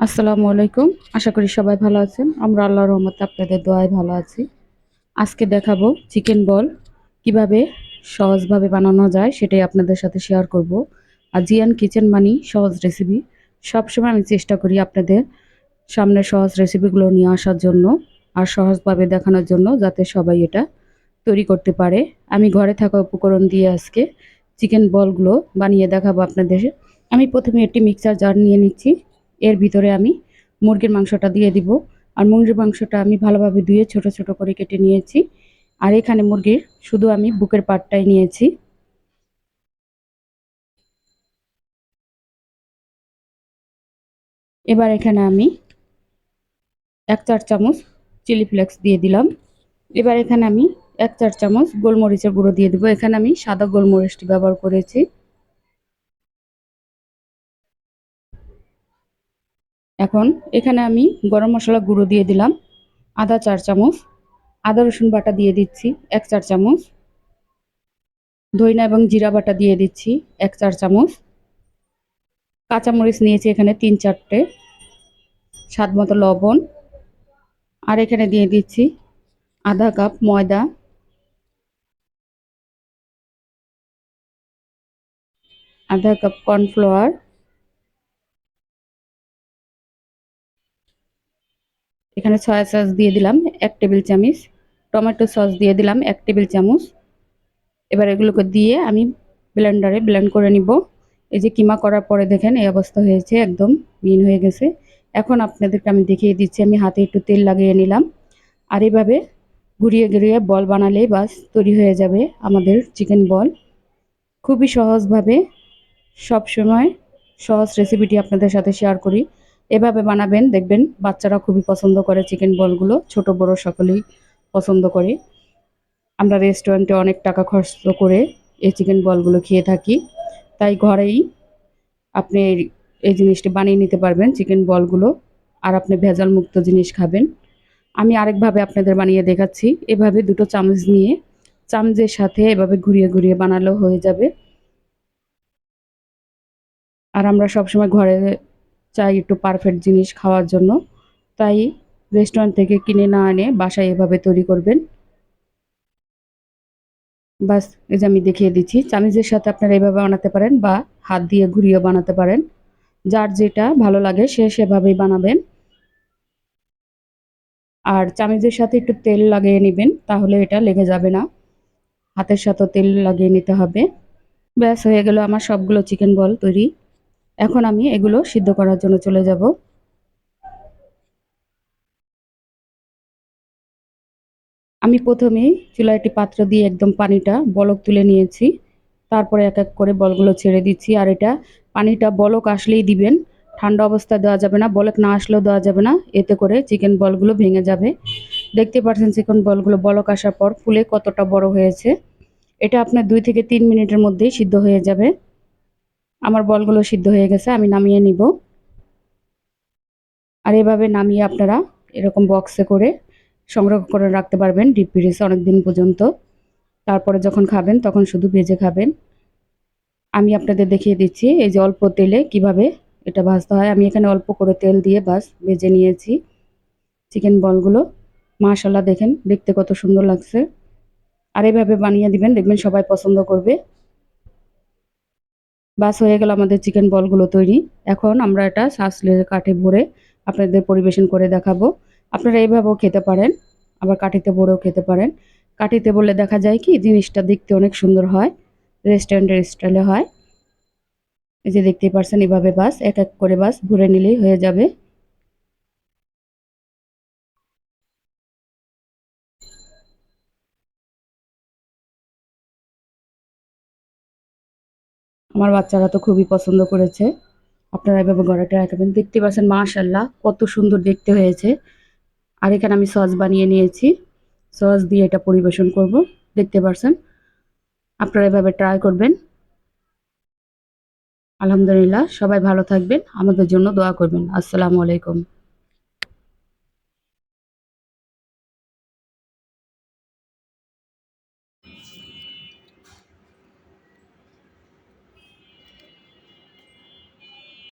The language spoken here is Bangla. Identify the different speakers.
Speaker 1: আসসালামু আলাইকুম। আশা করি সবাই ভালো আছেন। আমরা আল্লাহ রহমতে আপনাদের দোয়ায় ভালো আছি। আজকে দেখাবো চিকেন বল কীভাবে সহজভাবে বানানো যায় সেটাই আপনাদের সাথে শেয়ার করব। আর জিয়ান কিচেন মানি সহজ রেসিপি। সবসময় আমি চেষ্টা করি আপনাদের সামনে সহজ রেসিপিগুলো নিয়ে আসার জন্য আর সহজভাবে দেখানোর জন্য যাতে সবাই এটা তৈরি করতে পারে। আমি ঘরে থাকা উপকরণ দিয়ে আজকে চিকেন বলগুলো বানিয়ে দেখাবো আপনাদের। আমি প্রথমে একটি মিক্সার জার নিয়ে নিচ্ছি। এর ভিতরে আমি মুরগির মাংসটা দিয়ে দিব। আর মুরগির মাংসটা আমি ভালোভাবে ধুয়ে ছোট ছোট করে কেটে নিয়েছি। আর এখানে মুরগির শুধু আমি বুকের পাটটাই নিয়েছি। এবার এখানে আমি এক চার চামচ চিলি ফ্লেক্স দিয়ে দিলাম। এবার এখানে আমি এক চার চামচ গোলমরিচের গুঁড়ো দিয়ে দেবো। এখানে আমি সাদা গোলমরিচটি ব্যবহার করেছি। এখন এখানে আমি গরম মশলা গুঁড়ো দিয়ে দিলাম, আদা চার চামচ, আদা রসুন বাটা দিয়ে দিচ্ছি এক চার চামচ, ধইনা এবং জিরা বাটা দিয়ে দিচ্ছি এক চার চামচ, কাঁচামরিচ নিয়েছি এখানে তিন চারটে, স্বাদ মতো লবণ, আর এখানে দিয়ে দিচ্ছি আধা কাপ ময়দা। আধা কাপ কর্নফ্লাওয়ার এখানে সয়া সস দিয়ে দিলাম এক টেবিল চামচ টমেটো সস দিয়ে দিলাম এক টেবিল চামচ। এবার এগুলোকে দিয়ে আমি ব্লেন্ডারে ব্লেন্ড করে নিব। এই যে কিমা করার পরে দেখেন এই অবস্থা হয়েছে, একদম মিন হয়ে গেছে। এখন আপনাদেরকে আমি দেখিয়ে দিচ্ছি, আমি হাতে একটু তেল লাগিয়ে নিলাম। আর এইভাবে ঘুরিয়ে ঘুরিয়ে বল বানালেই বাস তৈরি হয়ে যাবে আমাদের চিকেন বল খুবই সহজভাবে সব সময় সহজ রেসিপিটি আপনাদের সাথে শেয়ার করি। এভাবে বানাবেন, দেখবেন বাচ্চারা খুবই পছন্দ করে চিকেন বলগুলো, ছোট, বড় সকলেই পছন্দ করে। আমরা রেস্টুরেন্টে অনেক টাকা খরচ করে এই চিকেন বলগুলো খেয়ে থাকি। তাই ঘরেই আপনি এই জিনিসটি বানিয়ে নিতে পারবেন চিকেন বলগুলো, আর আপনি ভেজাল মুক্ত জিনিস খাবেন। আমি আরেকভাবে আপনাদের বানিয়ে দেখাচ্ছি। এভাবে দুটো চামচ নিয়ে চামচের সাথে এভাবে ঘুরিয়ে ঘুরিয়ে বানালেও হয়ে যাবে। আর আমরা সবসময় ঘরে চাই একটু পারফেক্ট জিনিস খাওয়ার জন্য। তাই রেস্টুরেন্ট থেকে কিনে না এনে বাসায় এভাবে তৈরি করবেন। বাস, এই যে আমি দেখিয়ে দিচ্ছি। চামিজের সাথে আপনারা এভাবে বানাতে পারেন বা হাত দিয়ে ঘুরিয়ে বানাতে পারেন। যার যেটা ভালো লাগে সে সেভাবেই বানাবেন। আর চামিজের সাথে একটু তেল লাগিয়ে নেবেন, তাহলে এটা লেগে যাবে না। হাতের সাথে তেল লাগিয়ে নিতে হবে। ব্যাস, হয়ে গেল আমার সবগুলো চিকেন বল তৈরি। এখন আমি এগুলো সিদ্ধ করার জন্য চলে যাব। আমি প্রথমে চুলা একটি পাত্র দিয়ে একদম পানিটা বলক তুলে নিয়েছি। তারপরে এক এক করে বলগুলো ছেড়ে দিচ্ছি। আর এটা পানিটা বলক আসলেই দিবেন। ঠান্ডা অবস্থায় দেওয়া যাবে না, বলক না আসলেও দেওয়া যাবে না। এতে করে চিকেন বলগুলো ভেঙে যাবে। দেখতে পাচ্ছেন চিকেন বলগুলো বলক আসার পর ফুলে কতটা বড় হয়েছে। এটা আপনার দুই থেকে তিন মিনিটের মধ্যেই সিদ্ধ হয়ে যাবে। আমার বলগুলো সিদ্ধ হয়ে গেছে, আমি নামিয়ে নিব। আর এভাবে নামিয়ে আপনারা এরকম বক্সে করে সংগ্রহ করে রাখতে পারবেন ডিপ ফ্রিজে অনেক দিন পর্যন্ত। তারপরে যখন খাবেন, তখন শুধু ভেজে খাবেন। আমি আপনাদের দেখিয়ে দিচ্ছি, এই যে অল্প তেলে কীভাবে এটা ভাজতে হয়। আমি এখানে অল্প করে তেল দিয়ে বাস ভেজে নিয়েছি চিকেন বলগুলো। মাশাল্লাহ দেখেন, দেখতে কত সুন্দর লাগছে। আর এভাবে বানিয়ে দিবেন, দেখবেন সবাই পছন্দ করবে। বাস হয়ে গেল আমাদের চিকেন বলগুলো তৈরি। এখন আমরা এটা শাসলে কাঠে ভরে আপনাদের পরিবেশন করে দেখাবো। আপনারা এইভাবেও খেতে পারেন, আবার কাঠিতে ভরেও খেতে পারেন। কাঠিতে বলে দেখা যায় কি, জিনিসটা দেখতে অনেক সুন্দর হয় রেস্টুরেন্টের স্টাইলে হয়। এই যে দেখতেই পারছেন এভাবে বাস, এক এক করে বাস ভরে নিলেই হয়ে যাবে। আমার বাচ্চারা তো খুবই পছন্দ করেছে। আপনারা এভাবে গড়াটা রাখবেন। দেখতে পাচ্ছেন মাশাল্লাহ কত সুন্দর দেখতে হয়েছে। আর এখানে আমি সস বানিয়ে নিয়েছি। সস দিয়ে এটা পরিবেশন করব। দেখতে পাচ্ছেন, আপনারা এভাবে ট্রাই করবেন। আলহামদুলিল্লাহ, সবাই ভালো থাকবেন। আমাদের জন্য দোয়া করবেন। আসসালামু আলাইকুম।